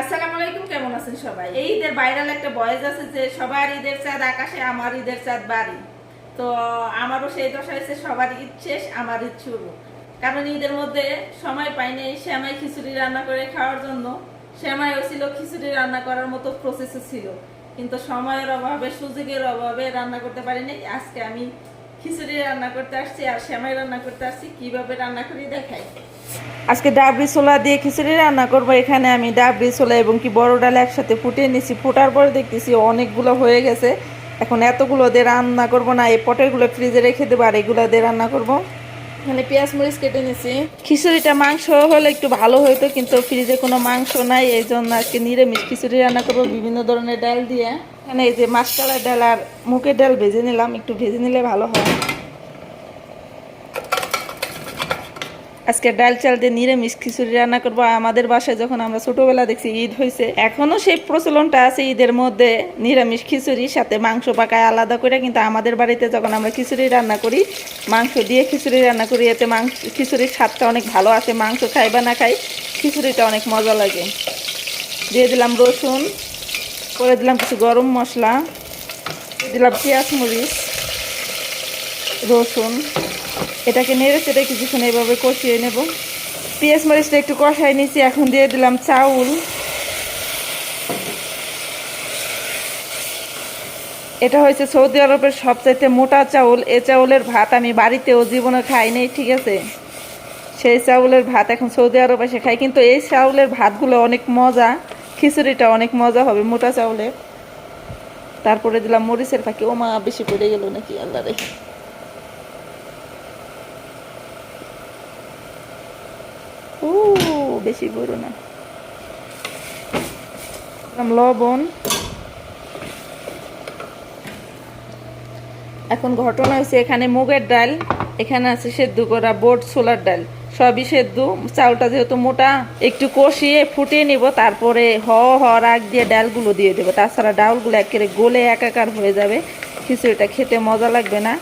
আসসালামু আলাইকুম, কেমন আছেন সবাই? এই ঈদের ভাইরাল একটা বয়েস আছে যে সবার ঈদের চাঁদ আকাশে আমার ঈদের চাঁদ বাড়ি। তো আমারও সেই দশা হয়েছে, সবার ঈদ শেষ, আমার ঈদ শুরু। কারণ ঈদের মধ্যে সময় পাইনি শ্যামাই খিচুড়ি রান্না করে খাওয়ার জন্য। শ্যামাইও ছিল, খিচুড়ি রান্না করার মতো প্রসেসও ছিল। কিন্তু সময়ের অভাবে, সুযোগের অভাবে রান্না করতে পারিনি আজকে আমি খিচুড়ি রান্না করতে আসছি আর শ্যামাই রান্না করতে আসছি। কীভাবে রান্না করি দেখাই। আজকে ডাবরি ছোলা দিয়ে খিচুড়ি রান্না করব। এখানে আমি ডাবরি ছোলা এবং কি বড় ডাল একসাথে ফুটিয়ে নিছি। ফুটার পরে দেখতেছি অনেকগুলো হয়ে গেছে। এখন এতগুলো দিয়ে রান্না করব না, এই পটেরগুলো ফ্রিজে রেখে দেবো আর এগুলো দিয়ে রান্না করব। এখানে পেঁয়াজ মরিচ কেটে নিছি। খিচুড়িটা মাংস হলে একটু ভালো হতো কিন্তু ফ্রিজে কোনো মাংস নাই, এই জন্য আজকে নিরামিষ খিচুড়ি রান্না করব বিভিন্ন ধরনের ডাল দিয়ে। এখানে এই যে মাসকালার ডাল আর মুখের ডাল ভেজে নিলাম, একটু ভেজে নিলে ভালো হয়। আজকে ডাল চাল দিয়ে নিরামিষ খিচুড়ি রান্না করব। আমাদের বাসায় যখন আমরা ছোটবেলা দেখছি, ঈদ হয়েছে, এখনও সেই প্রচলনটা আছে ঈদের মধ্যে নিরামিষ খিচুড়ির সাথে মাংস পাকায় আলাদা করে। কিন্তু আমাদের বাড়িতে যখন আমরা খিচুড়ি রান্না করি, মাংস দিয়ে খিচুড়ি রান্না করি, এতে মাংস, খিচুড়ির স্বাদটা অনেক ভালো আসে, মাংস খাই বা না খাই, খিচুড়িটা অনেক মজা লাগে। দিয়ে দিলাম রসুন করে দিলাম কিছু গরম মশলা দিলাম পেঁয়াজ মরিচ, রসুন এটাকে নেড়ে চেড়ে কিছুক্ষণ এইভাবে কষিয়ে নেব। পেঁয়াজ মরিচটা একটু কষাই নিয়েছি, এখন দিয়ে দিলাম চাউল। এটা হয়েছে সৌদি আরবের সবচাইতে মোটা চাউল। এ চাউলের ভাত আমি বাড়িতেও জীবনে খাই নাই, ঠিক আছে? সেই চাউলের ভাত এখন সৌদি আরব এসে খাই, কিন্তু এই চাউলের ভাতগুলো অনেক মজা। খিচুড়িটা অনেক মজা হবে মোটা চাউলের। তারপরে দিলাম মরিচের ফাঁকি। ও মা বেশি পড়ে গেল নাকি? আল্লাহ রে। বেশি বড় না। লবণ। এখন ঘটনা হয়েছে এখানে মুগের ডাল, এখানে আছে সেদ্ধ করা বোট ছোলার ডাল। সবই সেদ্ধ, চাউলটা যেহেতু মোটা, একটু কষিয়ে ফুটিয়ে নিব, তারপরে হ হ, রাগ দিয়ে ডালগুলো দিয়ে দেবো। তাছাড়া ডালগুলো একেবারে গলে একাকার হয়ে যাবে, খিচুড়িটা খেতে মজা লাগবে না।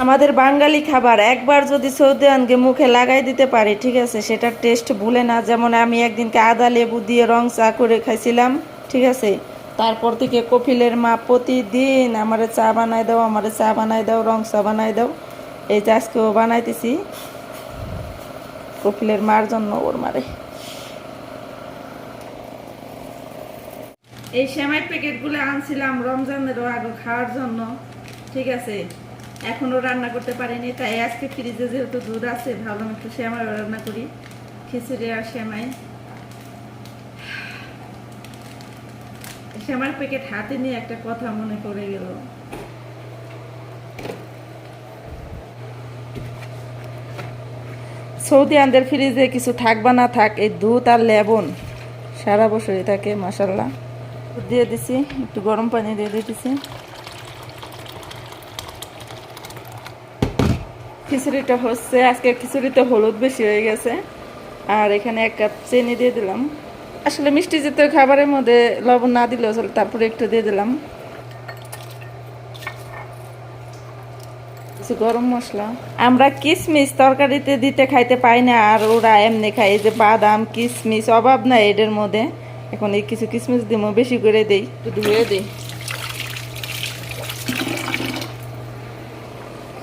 আমাদের বাঙালি খাবার একবার যদি সৌদি আনকে মুখে লাগাই দিতে পারি, ঠিক আছে? সেটার টেস্ট ভুলে না। যেমন আমি একদিনকে আদা লেবু দিয়ে রং চা করে খাইছিলাম, ঠিক আছে? তারপর থেকে কপিলের মা প্রতিদিন আমারে চা বানাই দাও, আমারে চা বানাই দাও, রং চা বানাই দাও। এই যে আজকেও বানাইতেছি। কপিলের মার জন্য ওর মারে। এই সেমাই প্যাকেটগুলো আনছিলাম রমজানেরও আগে খাওয়ার জন্য, ঠিক আছে? এখনও রান্না করতে পারিনি, তাই আজকে ফ্রিজে যেহেতু দুধ আছে, ভাবলাম একটু সেমাই রান্না করি, খিচুড়ি আর সেমাই। শ্যামার প্যাকেট হাতে নিয়ে একটা কথা মনে পড়ে গেল। সৌদি আনদের ফ্রিজে কিছু থাক বা না থাক, এই দুধ আর লেবন সারা বছরই থাকে মাসাল্লাহ দিয়ে দিছি, একটু গরম পানি দিয়ে দিতেছি। খিচুড়িটা হচ্ছে, আজকে খিচুড়িতে হলুদ বেশি হয়ে গেছে। আর এখানে এক কাপ চিনি দিয়ে দিলাম। আসলে মিষ্টি জাতীয় খাবারের মধ্যে লবণ না দিলেও চলে, তারপরে একটু দিয়ে দিলাম। কিছু গরম মশলা। আমরা কিশমিশ তরকারিতে দিতে খাইতে পাই না, আর ওরা এমনি খাই যে বাদাম কিশমিশ অভাব নাই এদের মধ্যে। এখন এই কিছু কিশমিশ দিমো, বেশি করে দেই। একটু ধুয়ে দিই।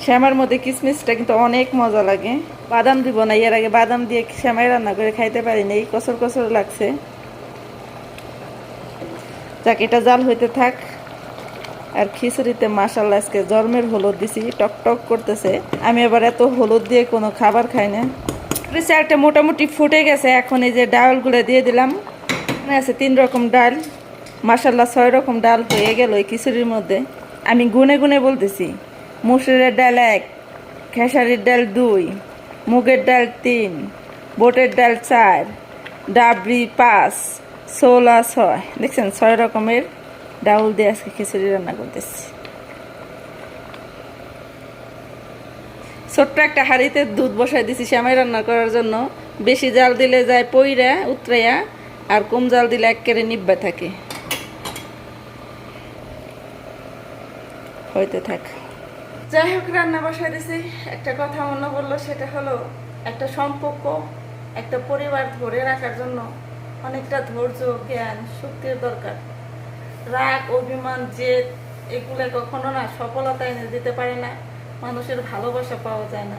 শ্যামার মধ্যে কিশমিশটা কিন্তু অনেক মজা লাগে। বাদাম দিব না, এর আগে বাদাম দিয়ে শ্যামাই রান্না করে খাইতে পারি না এই কসর কসর লাগছে। যাক, এটা জাল হইতে থাক। আর খিচুড়িতে মাসাল্লা আজকে জন্মের হলুদ দিছি, টক টক করতেছে। আমি আবার এত হলুদ দিয়ে কোনো খাবার খাই না। একটা মোটামুটি ফুটে গেছে, এখন এই যে ডালগুলো দিয়ে দিলাম। আছে তিন রকম ডাল মাসাল্লা ছয় রকম ডাল হয়ে গেল এই খিচুড়ির মধ্যে। আমি গুনে গুনে বলতেছি মুসুরের ডাল এক, খেসারির ডাল দুই, মুগের ডাল তিন, বোটের ডাল চার, ডাবরি পাঁচ, ছোলা ছয়। দেখছেন, ছয় রকমের ডাউল দিয়ে আজকে খিচুড়ি রান্না করতেছি। ছোট্ট একটা হাঁড়িতে দুধ বসাই দিছি, শ্যামাই রান্না করার জন্য। বেশি জাল দিলে যায় পইরা উতরাইয়া, আর কম জাল দিলে একেবারে নিব্বা থাকে। হইতে থাক। যাই হোক, রান্না বসাই দিছি একটা কথা অন্য বলল সেটা হলো একটা সম্পর্ক, একটা পরিবার ধরে রাখার জন্য অনেকটা ধৈর্য, জ্ঞান, শক্তির দরকার। রাগ, অভিমান, জেদ, এগুলো কখনো না সফলতা এনে দিতে পারে না। মানুষের ভালোবাসা পাওয়া যায় না।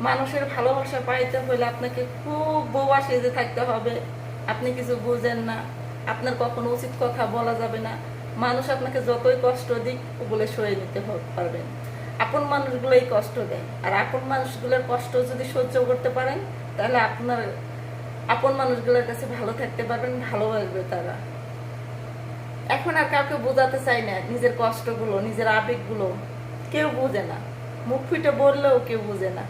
মানুষের ভালোবাসা পাইতে হলে আপনাকে খুব বোবা সেজে থাকতে হবে। আপনি কিছু বুঝেন না। আপনার কখনো উচিত কথা বলা যাবে না। মানুষ আপনাকে যতই কষ্ট দিক বলে সয়ে নিতে পারবেন। আপন মানুষগুলোই কষ্ট দেয়। আর আপন মানুষগুলোর কষ্ট যদি সহ্য করতে পারেন, তাহলে আপনার আপন মানুষগুলোর কাছে ভালো থাকতে পারবেন ভালোবাসবে তারা। এখন আর কাউকে বোঝাতে চাই না নিজের কষ্টগুলো, নিজের আবেগগুলো। কেউ বোঝে না। মুখ ফুটে বললেও কেউ বোঝে না।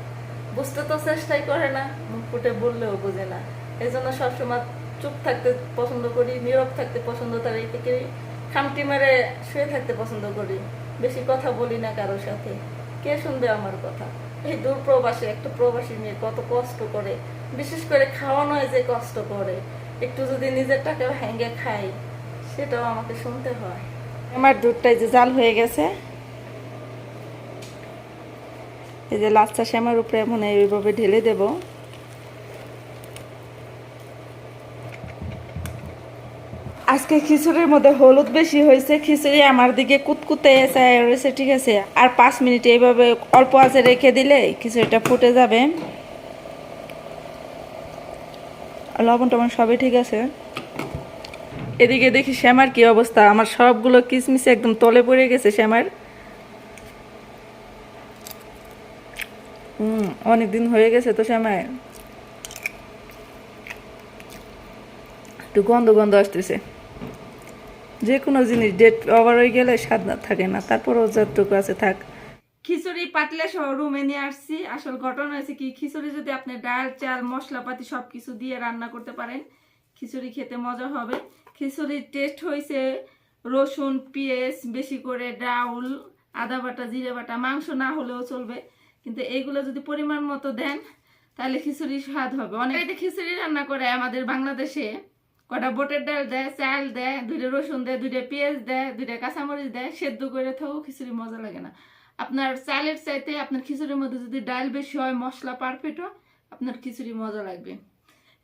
বুঝতে তো চেষ্টাই করে না, মুখ ফুটে বললেও বোঝে না। এই জন্য সবসময় চুপ থাকতে পছন্দ করি, নীরব থাকতে পছন্দ করি। খামটি মেরে শুয়ে থাকতে পছন্দ করি। বেশি কথা বলি না কারোর সাথে। কে শুনবে আমার কথা? এই দূর প্রবাসী একটা প্রবাসী মেয়ে কত কষ্ট করে। বিশেষ করে খাওয়ানোয় যে কষ্ট করে। একটু যদি নিজের টাকা ভেঙে খাই, সেটাও আমাকে শুনতে হয়। আমার দুধটাই যে জাল হয়ে গেছে। এই যে লাচ্চা শ্যামার উপরে এমন এইভাবে ঢেলে দেব। আজকে খিচুড়ির মধ্যে হলুদ বেশি হয়েছে, খিচুড়ি আমার দিকে কুতকুতে রয়েছে, ঠিক আছে। আর পাঁচ মিনিট এইভাবে অল্প আঁচে রেখে দিলে খিচুড়িটা ফুটে যাবে। লবণ টবণ সবই ঠিক আছে। এদিকে দেখি শ্যামার কি অবস্থা। আমার সবগুলো কিসমিস একদম তলে পড়ে গেছে শ্যামার। হুম অনেক দিন হয়ে গেছে তো শ্যামায় একটু গন্ধ গন্ধ আসতেছে। যে কোনো জিনিস ডেট ওভার হয়ে গেলে স্বাদ না, থাকে না। তারপরও যতটুকু আছে থাক। খিচুড়ি পাতলে সহ রুমে নিয়ে আসছি। আসল ঘটনা হয়েছে কি, খিচুড়ি যদি আপনি ডাল, চাল, মশলাপাতি সব কিছু দিয়ে রান্না করতে পারেন, খিচুড়ি খেতে মজা হবে। খিচুড়ির টেস্ট হয়েছে রসুন, পেঁয়াজ, বেশি করে ডাউল, আদা বাটা, জিরে বাটা, মাংস না হলেও চলবে। কিন্তু এইগুলো যদি পরিমাণ মতো দেন, তাহলে খিচুড়ি স্বাদ হবে। অনেকে খিচুড়ি রান্না করে আমাদের বাংলাদেশে। কটা বোটের ডাল দেয়, চাল দেয়, দুইটা রসুন দেয়, দুইটা পেঁয়াজ দেয়, দুইটা কাঁচামরিচ দেয়, সেদ্ধ করে থাকো খিচুড়ি মজা লাগে না। আপনার চালের চাইতে আপনার খিচুড়ির মধ্যে যদি ডাল বেশি হয়, মশলা পারফেক্ট হয়, আপনার খিচুড়ি মজা লাগবে।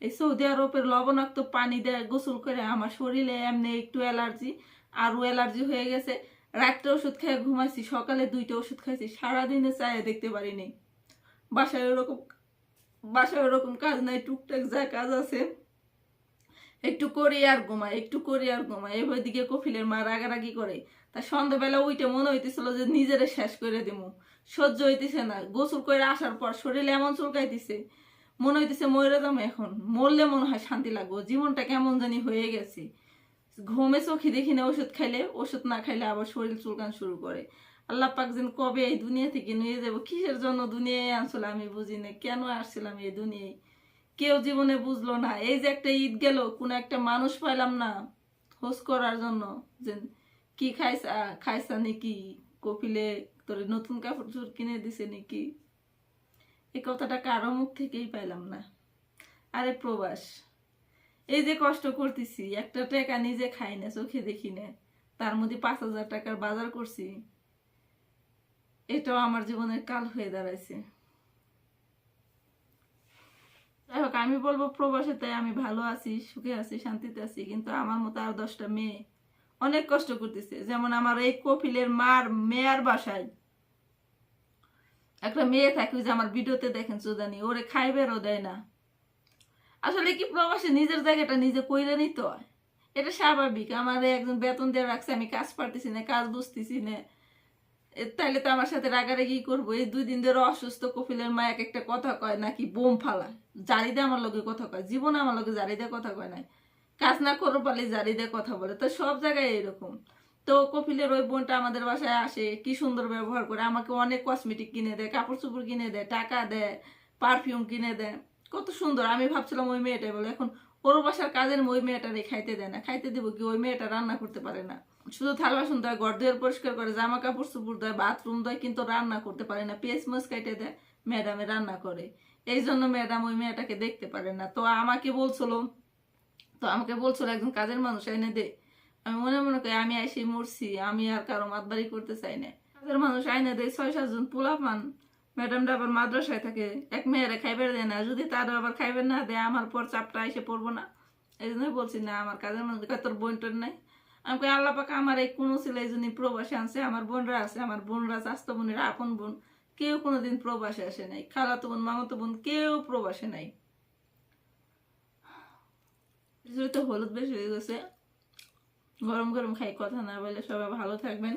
এই সৌদি আরবের লবণাক্ত পানি দেয় গোসল করে আমার শরীরে এমনি একটু অ্যালার্জি, আরও অ্যালার্জি হয়ে গেছে। রাত্রে ওষুধ খেয়ে ঘুমাইছি, সকালে দুইটা ওষুধ খাইছি, সারাদিনে চায়ে দেখতে পারিনি। বাসায় ওরকম বাসায় ওরকম কাজ নাই, টুকটাক যা কাজ আছে একটু করি আর ঘুমাই একটু করি আর ঘুমাই এবার দিকে কফিলের মা রাগারাগি করে। তা সন্ধ্যাবেলা ওইটা মনে হইতেছিল যে নিজেরে শেষ করে দিমু। সহ্য হইতেছে না। গোসল করে আসার পর শরীরে এমন চুলকাইতেছে, মনে হইতেছে মরে যাব এখন। মরলে মনে হয় শান্তি লাগবো, জীবনটা কেমন জানি হয়ে গেছে। ঘুমে চোখে দেখি না ওষুধ খাইলে, ওষুধ না খাইলে আবার শরীর চুলকান শুরু করে। আল্লাহ পাক যেন কবে এই দুনিয়া থেকে নিয়ে যাব, কিসের জন্য দুনিয়ায় আনছিল আমি বুঝি না। কেন আসছিলাম এই দুনিয়ায়? কেউ জীবনে বুঝলো না। এই যে একটা ঈদ গেল, কোন একটা মানুষ পাইলাম না হোস করার জন্য যে কি খাইছা খাইছা নাকি? কপিলে তোর নতুন কাপড় চোপড় কিনে দিছে নাকি? এই কথাটা কারও মুখ থেকেই পাইলাম না। আরে প্রবাস, এই যে কষ্ট করতেছি, একটা টাকা নিজে খাই না, চোখে দেখি না। তার মধ্যে পাঁচ হাজার টাকার বাজার করছি। এটাও আমার জীবনের কাল হয়ে দাঁড়াইছে। যাই হোক, আমি বলব প্রবাসে তাই আমি ভালো আছি, সুখে আছি, শান্তিতে আছি, কিন্তু আমার মতো আর দশটা মেয়ে অনেক কষ্ট করতেছে। যেমন আমার এই কপিলের মার মেয়ার বাসায় একটা মেয়ে থাকে যে আমার ভিডিওতে দেখেন চোদানি ওরে খাইবেরও দেয় না। আসলে কি প্রবাসে নিজের জায়গাটা নিজে কইরে নিতে এটা স্বাভাবিক। আমার একজন বেতন দিয়ে রাখছে, আমি কাজ পারতেছি না, কাজ বুঝতেছি না। এ, তাইলে তো আমার সাথে রাগারাগি করব। এই দুই দিন ধরে অসুস্থ কপিলের মা এক একটা কথা কয় নাকি বোম ফালা। জারি আমার লগে কথা কয়, জীবনে আমার লগে জারি কথা কয় নাই। কাজ না করো পারলে জারি কথা বলে। তো সব জায়গায় এরকম তো কপিলের ওই বোনটা আমাদের বাসায় আসে, কি সুন্দর ব্যবহার করে। আমাকে অনেক কসমেটিক কিনে দেয়, কাপড় চোপড় কিনে দেয়, টাকা দেয় পারফিউম কিনে দেয়। কত সুন্দর। আমি ভাবছিলাম ওই মেয়েটাই বলে। এখন ওর বাসার কাজের ওই মেয়েটারে খাইতে দেয় না। খাইতে দেবো কি ওই মেয়েটা রান্না করতে পারে না। শুধু থাল বাসন দেয় ঘর দুয়ার পরিষ্কার করে জামা কাপড় চুপুর দেয় বাথরুম দেয় কিন্তু রান্না করতে পারে না। পেঁয়াজ মাছ কাইটে দেয়, ম্যাডামে রান্না করে। এই জন্য ম্যাডাম ওই মেয়েটাকে দেখতে পারে না। তো আমাকে বলছিল, তো আমাকে বলছিল, একজন কাজের মানুষ, এনে দে। আমি মনে মনে করি আমি এসে মরছি, আমি আর কারও মাতবাড়ি করতে চাই না। কাজের মানুষ আইনে দেয়, ছয় সাতজন পোলা পান ম্যাডামটা আবার মাদ্রাসায় থাকে, এক মেয়েরে খাইবার দেয় না। যদি তার আবার খাইবার না দেয়, আমার পর চাপটা এসে পড়ব না। এই জন্যই বলছি, না, আমার কাজের মানুষ তোর বোন টোন নাই? আমি কই, আল্লাহ পাকা আমার এই কোনো ছেলে যিনি প্রবাসে আনছে, আমার বোনরা আছে, আমার বোনরা চাস্তো বোনের আপন বোন, কেউ কোনোদিন প্রবাসে আসে নাই। খালাতো বোন, মামাতো বোন, কেউ প্রবাসে নাই। তো হলুদ বেশি হয়ে গেছে। গরম গরম খাই, কথা না বলে সবাই ভালো থাকবেন।